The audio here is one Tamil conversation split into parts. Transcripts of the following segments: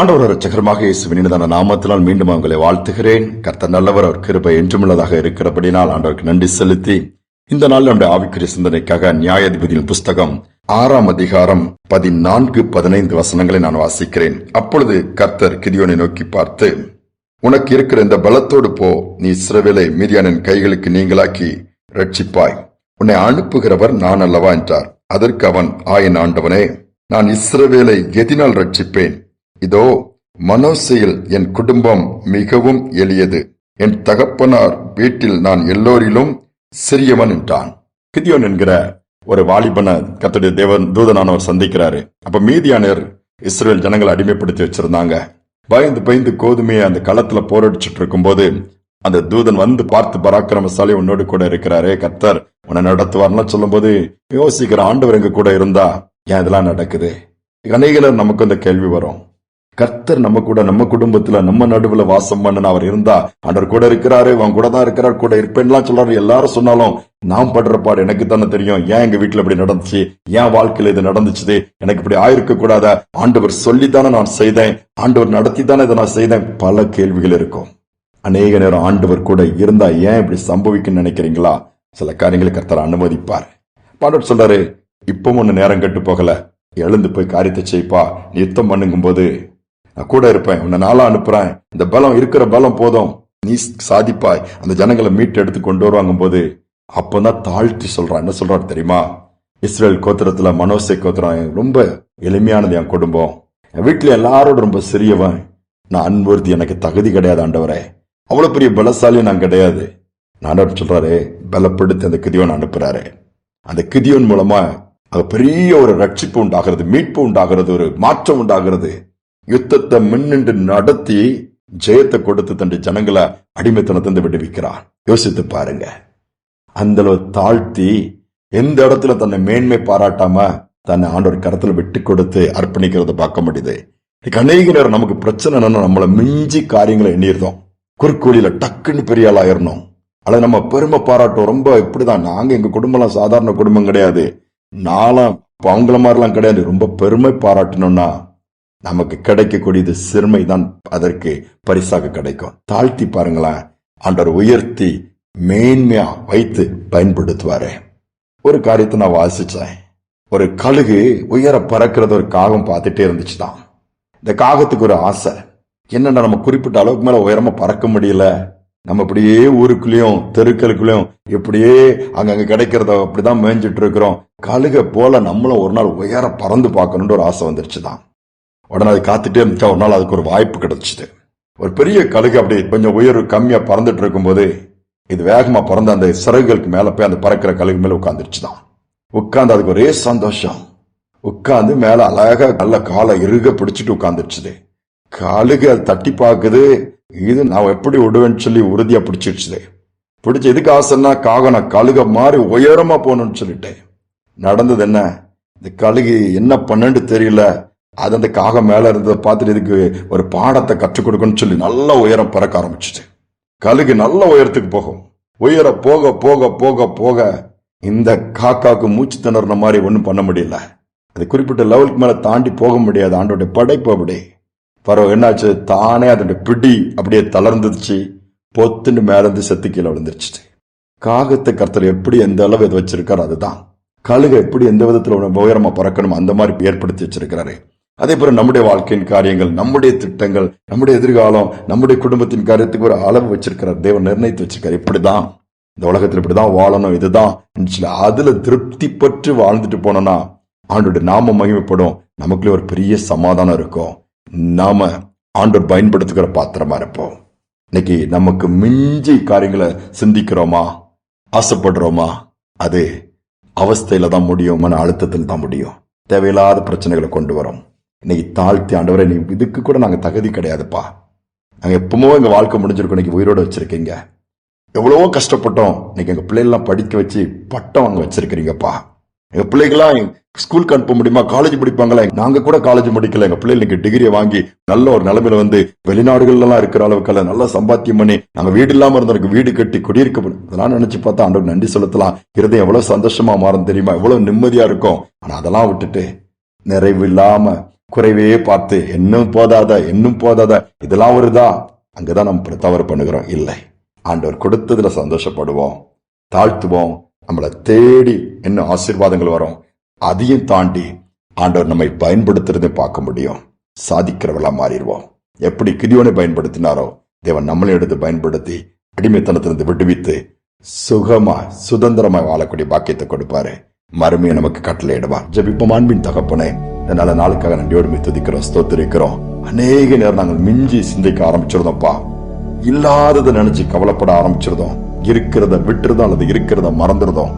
ஆண்டவர் ரட்சகரமாக இயேசுவினிதான நாமத்தினால் மீண்டும் உங்களை வாழ்த்துகிறேன். கர்த்தர் நல்லவர் அவர் கிருபை என்றுமுள்ளதாக இருக்கிறபடினால் ஆண்டவருக்கு நன்றி செலுத்தி இந்த நாள் நம்முடைய ஆவிக்குரிய சிந்தனைக்காக நியாயாதிபதியின் புஸ்தகம் ஆறாம் அதிகாரம் பதினான்கு பதினைந்து வசனங்களை நான் வாசிக்கிறேன். அப்பொழுது கர்த்தர் கிதியோனை நோக்கி பார்த்து உனக்கு இருக்கிற இந்த பலத்தோடு போ நீ சிறவிலை மீதியானின் கைகளுக்கு நீங்களாக்கி ரட்சிப்பாய் உன்னை அனுப்புகிறவர் நான் அல்லவா என்றார். அதற்கு அவன் ஆயன் ஆண்டவனே நான் இஸ்ரவேலை எதினால் ரட்சிப்பேன் இதோ மனோசையில் என் குடும்பம் மிகவும் எளியது. என் தகப்பனார் வீட்டில் நான் எல்லோரிலும் சிறியவன் என்றான். கிதியோன் என்கிற ஒரு வாலிபனை கத்துடைய தேவன் தூதனானவர் சந்திக்கிறாரு. அப்ப மீதியானர் இஸ்ரேல் ஜனங்களை அடிமைப்படுத்தி வச்சிருந்தாங்க. பயந்து பயந்து கோதுமையை அந்த களத்துல போரடிச்சிட்டு இருக்கும்போது அந்த தூதன் வந்து பார்த்து பராக்கிரமசாலி உன்னோடு கூட இருக்கிறாரே கர்த்தர் உன்னை நடத்துவார்லாம் சொல்லும்போது யோசிக்கிற ஆண்டவர் எங்க கூட இருந்தா ஏன் இதெல்லாம் நடக்குது? அநேகர் நமக்கு அந்த கேள்வி வரும். கர்த்தர் நம்ம கூட நம்ம குடும்பத்துல நம்ம நடுவுல வாசம் பண்ணன அவர் இருந்தா அவர் கூட இருக்கிறாரு அவன் கூட தான் இருக்கிறார் கூட இருப்பேன்லாம் சொல்றாரு எல்லாரும் சொன்னாலும் நாம் படுற பாடு எனக்கு தானே தெரியும். ஏன் எங்க வீட்டுல இப்படி நடந்துச்சு? ஏன் வாழ்க்கையில இது நடந்துச்சு எனக்கு இப்படி ஆயிருக்க கூடாத ஆண்டவர் சொல்லித்தானே நான் செய்தேன். ஆண்டவர் நடத்தி தானே இதை நான் செய்தேன். பல கேள்விகள் இருக்கும். அநேக நேரம் ஆண்டவர் கூட இருந்தா ஏன் இப்படி சம்பவிக்குன்னு நினைக்கிறீங்களா? சில காரியங்களை கர்த்தர் அனுமதிப்பார். பாண்டவர் சொல்றாரு இப்பவும் ஒன்னு நேரம் கெட்டு போகல. எழுந்து போய் காரியத்தை செய்ப்பா. யுத்தம் பண்ணுங்கும் போது நான் கூட இருப்பேன். உன்னை நாளா அனுப்புறேன். இந்த பலம் இருக்கிற பலம் போதும். நீ சாதிப்பாய். அந்த ஜனங்களை மீட்டு எடுத்து கொண்டு வருவாங்கும் போது அப்பதான் தாழ்த்தி சொல்றான். என்ன சொல்றாரு தெரியுமா? இஸ்ரேல் கோத்திரத்துல மனோசை கோத்திரம் ரொம்ப எளிமையானது என் குடும்பம். என் வீட்டுல எல்லாரோட ரொம்ப சிறியவன். நான் அன்புறுத்தி எனக்கு தகுதி கிடையாது ஆண்டவரே. அவ்வளவு பெரிய பலசாலி நான் கிடையாது. நான் சொல்றாரு? பலப்படுத்தி அந்த கிதியோன் அனுப்புறாரு. அந்த கிதியோன் மூலமா அது பெரிய ஒரு ரட்சிப்பு உண்டாகிறது மீட்பு உண்டாகிறது ஒரு மாற்றம் உண்டாகிறது. யுத்தத்தை முன்னின்று நடத்தி ஜெயத்தை கொடுத்து தன் ஜனங்களை அடிமைத்தனத்திலிருந்து விடுவிக்கிறான் யோசித்து பாருங்க. அந்த அளவு தாழ்த்தி எந்த இடத்துல தன்னை மேன்மை பாராட்டாம தன்னை ஆண்டோர் கரத்துல விட்டு கொடுத்து அர்ப்பணிக்கிறத பார்க்க முடியுது. இன்னைக்கு அநேக நேரம் நமக்கு பிரச்சனை என்னன்னா நம்மளை மிஞ்சி காரியங்களை எண்ணிருந்தோம் குறுக்கோழியில டக்குன்னு பெரிய ஆளாயிரணும் ஆயிரணும் அல்லது நம்ம பெருமை பாராட்டும் ரொம்ப இப்படிதான். நாங்க எங்க குடும்பம்லாம் சாதாரண குடும்பம் கிடையாது. நாலாம் அவங்கள மாதிரிலாம் கிடையாது. ரொம்ப பெருமை பாராட்டணும்னா நமக்கு கிடைக்கக்கூடியது சிறுமை தான் அதற்கு பரிசாக கிடைக்கும். தாழ்த்தி பாருங்களேன். ஆண்டவர் உயர்த்தி மேன்மையா வைத்து பயன்படுத்துவாரு. ஒரு காரியத்தை நான் வாசிச்சேன். ஒரு கழுகு உயர பறக்கிறது ஒரு காகம் பார்த்துட்டே இருந்துச்சு தான் இந்த காகத்துக்கு ஒரு ஆசை. என்னென்ன நம்ம குறிப்பிட்ட அளவுக்கு மேல உயரமா பறக்க முடியல. நம்ம அப்படியே ஊருக்குள்ளேயும் தெருக்களுக்குள்ளேயும் இப்படியே அங்கங்க கிடைக்கிறத அப்படிதான் மேய்ஞ்சிட்டு இருக்கிறோம். கழுகை போல நம்மளும் ஒரு நாள் உயர பறந்து பார்க்கணும்னு ஒரு ஆசை வந்துருச்சுதான். உடனே அது காத்துட்டே இருந்துச்சா? ஒரு நாள் அதுக்கு ஒரு வாய்ப்பு கிடைச்சிது. ஒரு பெரிய கழுகு அப்படி கொஞ்சம் உயர் கம்மியா பறந்துட்டு இருக்கும்போது இது வேகமா பறந்து அந்த சிறகுகளுக்கு மேல போய் அந்த பறக்கிற கழுகு மேல உட்காந்துருச்சுதான் உட்காந்து அதுக்கு ஒரே சந்தோஷம். உட்காந்து மேல அழகா நல்ல காலை இறுக பிடிச்சிட்டு உட்காந்துருச்சுது கழுகு அது தட்டி பார்க்குது. இது நான் எப்படி விடுவேன்னு சொல்லி உறுதியா பிடிச்சிடுச்சுது பிடிச்ச எதுக்கு ஆசைன்னா காகம் நான் கழுக மாதிரி உயரமா போகணும்னு சொல்லிட்டேன். நடந்தது என்ன? இந்த கழுகு என்ன பண்ணுன்னு தெரியல. அது அந்த காகம் மேலே இருந்ததை பார்த்துட்டு இதுக்கு ஒரு பாடத்தை கற்றுக் கொடுக்கணும்னு சொல்லி நல்ல உயரம் பறக்க ஆரம்பிச்சுது கழுகு நல்ல உயரத்துக்கு போகும். உயர போக போக போக போக இந்த காக்காவுக்கு மூச்சு திணறின மாதிரி ஒன்றும் பண்ண முடியல. அது குறிப்பிட்ட லெவலுக்கு மேலே தாண்டி போக முடியாது. ஆண்டோடைய படைப்பு அப்படி. பரவ என்னாச்சு? தானே அதோட பிடி அப்படியே தளர்ந்துச்சு பொத்துன்னு மேலேருந்து செத்து கீழே விழுந்துருச்சு காகத்தை கர்த்தர் எப்படி எந்த அளவு இது வச்சிருக்காரு அதுதான். கழுகை எப்படி எந்த விதத்தில் உயரமாக உயரமா பறக்கணும் அந்த மாதிரி ஏற்படுத்தி வச்சிருக்கிறாரு. அதே போல நம்முடைய வாழ்க்கையின் காரியங்கள் நம்முடைய திட்டங்கள் நம்முடைய எதிர்காலம் நம்முடைய குடும்பத்தின் காரியத்துக்கு ஒரு அளவு வச்சிருக்கிறார். தேவன் நிர்ணயித்து வச்சிருக்காரு. இப்படிதான். இந்த உலகத்தில் இப்படிதான் வாழணும். இதுதான். அதுல திருப்தி பற்று வாழ்ந்துட்டு போனோம்னா ஆண்டோட நாம மகிமைப்படும். நமக்குள்ளே ஒரு பெரிய சமாதானம் இருக்கும். நாம ஆண்டோர் பயன்படுத்துகிற பாத்திரமா இருப்போம். இன்னைக்கு நமக்கு மிஞ்சி காரியங்களை சிந்திக்கிறோமா? ஆசைப்படுறோமா? அது அவஸ்தையில தான் முடியும். மன அழுத்தத்தில் தான் முடியும். தேவையில்லாத பிரச்சனைகளை கொண்டு வரும். இன்னைக்கு தாழ்த்தி ஆண்டவரை நீ இதுக்கு கூட நாங்கள் தகுதி கிடையாதுப்பா. நாங்கள் எப்பவுமோ எங்கள் வாழ்க்கை முடிஞ்சிருக்கோம். இன்னைக்கு உயிரோட வச்சிருக்கீங்க. எவ்வளவோ கஷ்டப்பட்டோம். இன்னைக்கு எங்கள் பிள்ளைகள்லாம் படிக்க வச்சு பட்டம் வாங்க வச்சிருக்கிறீங்கப்பா. எங்கள் பிள்ளைகளாம் ஸ்கூலுக்கு அனுப்ப முடியுமா? காலேஜ் படிப்பாங்களா? நாங்கள் கூட காலேஜ் முடிக்கல. எங்கள் பிள்ளைகள் இன்னைக்கு டிகிரியை வாங்கி நல்ல ஒரு நிலைமையில வந்து வெளிநாடுகள்லாம் இருக்கிற அளவுக்கு நல்லா சம்பாத்தியம் பண்ணி நாங்கள் வீடு இல்லாமல் இருந்தவருக்கு வீடு கட்டி குடியிருக்க முடியும் அதெல்லாம் நினைச்சு பார்த்தா ஆண்டவர் நன்றி செலுத்தலாம். இருதயம் எவ்வளோ சந்தோஷமா மாறும் தெரியுமா? எவ்வளோ நிம்மதியா இருக்கும். ஆனால் அதெல்லாம் விட்டுட்டு நிறைவு இல்லாமல் குறைவே பார்த்து இன்னும் போதாத இன்னும் போதாத இதெல்லாம் வருதா அங்கதான் நம்ம தவறு பண்ணுகிறோம். இல்லை. ஆண்டவர் கொடுத்ததுல சந்தோஷப்படுவோம் தாழ்த்துவோம் நம்மளை தேடி என்ன ஆசீர்வாதங்கள் வரும் அதையும் தாண்டி ஆண்டவர் நம்மை பயன்படுத்துறதை பார்க்க முடியும். சாதிக்கிறவளா மாறிடுவோம். எப்படி கிதியோனை பயன்படுத்தினாரோ தேவன் நம்மளை எடுத்து பயன்படுத்தி அடிமைத்தனத்திலிருந்து விடுவித்து சுகமா சுதந்திரமா வாழக்கூடிய பாக்கியத்தை கொடுப்பாரு. மறுமையை நமக்கு கட்டளையிடுவார் ஜபிப்போம் அன்பின் தகப்பனே. இந்த நல்ல நாளுக்காக நன்றியோடுமை துதிக்கிறோம் ஸ்தோத்திருக்கிறோம். அநேக நேரம் நாங்கள் மிஞ்சி சிந்திக்க ஆரம்பிச்சிருந்தோம்ப்பா. இல்லாததை நினைச்சு கவலைப்பட ஆரம்பிச்சிருந்தோம். இருக்கிறத விட்டுறதோ அல்லது இருக்கிறத மறந்துருதோம்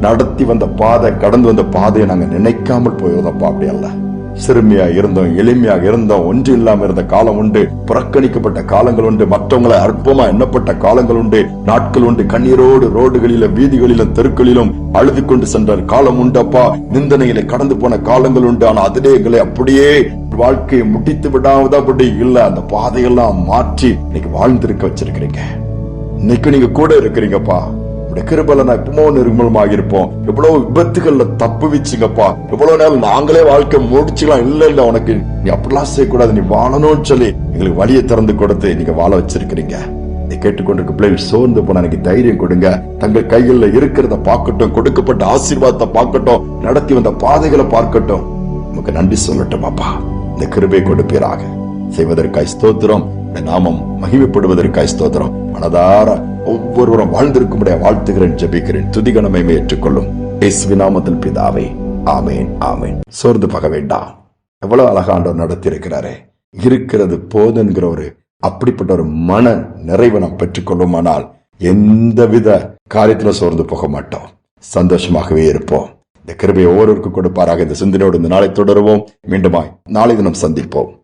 நடத்தி வந்த பாதை கடந்து வந்த பாதையை நாங்கள் நினைக்காமல் போயிருந்தோம்ப்பா அப்படி அல்ல. சிறுமியா இருந்தோம் எளிமையாக இருந்தோம் ஒன்று இல்லாம இருந்த காலம் உண்டு. புறக்கணிக்கப்பட்ட காலங்கள் உண்டு. மற்றவங்களை அற்பமா எண்ணப்பட்ட காலங்கள் உண்டு. நாட்கள் உண்டு. கண்ணீரோடு ரோடுகளில வீதிகளிலும் தெருக்களிலும் அழுது கொண்டு சென்ற காலம் உண்டப்பா. நிந்தனையில கடந்து போன காலங்கள் உண்டு. ஆனா அதிலே எங்களை அப்படியே வாழ்க்கையை முடித்து விடாதபடி இல்ல. அந்த பாதையெல்லாம் மாற்றி இன்னைக்கு வாழ்ந்திருக்க வச்சிருக்கிறீங்க. இன்னைக்கு நீங்க கூட இருக்கிறீங்கப்பா. உடைய கிருபல நான் நிர்மலமாக இருப்போம் எவ்வளவு விபத்துகள்ல தப்பு வச்சுங்கப்பா எவ்வளவு நேரம் நாங்களே வாழ்க்கை முடிச்சுக்கலாம். இல்ல இல்ல உனக்கு நீ அப்படிலாம் செய்யக்கூடாது. நீ வாழணும்னு சொல்லி எங்களுக்கு வழியை திறந்து கொடுத்து நீங்க வாழ வச்சிருக்கிறீங்க. இதை கேட்டுக்கொண்டிருக்க பிள்ளைகள் சோர்ந்து போன எனக்கு தைரியம் கொடுங்க. தங்கள் கைகள்ல இருக்கிறத பார்க்கட்டும். கொடுக்கப்பட்ட ஆசீர்வாதத்தை பார்க்கட்டும். நடத்தி வந்த பாதைகளை பார்க்கட்டும். நமக்கு நன்றி சொல்லட்டும் அப்பா. இந்த கிருபை கொடுப்பீராக. செய்வதற்காய் ஸ்தோத்திரம். நாமம் மகிமைப்படுவதற்காய் ஸ்தோத்திரம். மனதார ஒவ்வொருவரும் வாழ்ந்திருக்கும்படியா வாழ்த்துகிறேன் ஜெபிக்கிறேன். துதிகணமே ஏற்றுக்கொள்ளும். இயேசுவின் நாமத்தில் பிதாவே ஆமேன் ஆமேன். சோர்ந்து பக வேண்டாம். எவ்வளவு அழகாண்டவர் நடத்தி இருக்கிறாரே இருக்கிறது போதுங்கிற ஒரு அப்படிப்பட்ட ஒரு மன நிறைவை நாம் பெற்றுக்கொள்ளுமானால் எந்தவித காரியத்துல சோர்ந்து போக மாட்டோம். சந்தோஷமாகவே இருப்போம். இந்த கிருபையை ஒவ்வொருவருக்கும் கொடுப்பாராக. இந்த சிந்தனையோடு இந்த நாளை தொடருவோம். மீண்டுமாய் நாளை தினம் சந்திப்போம்.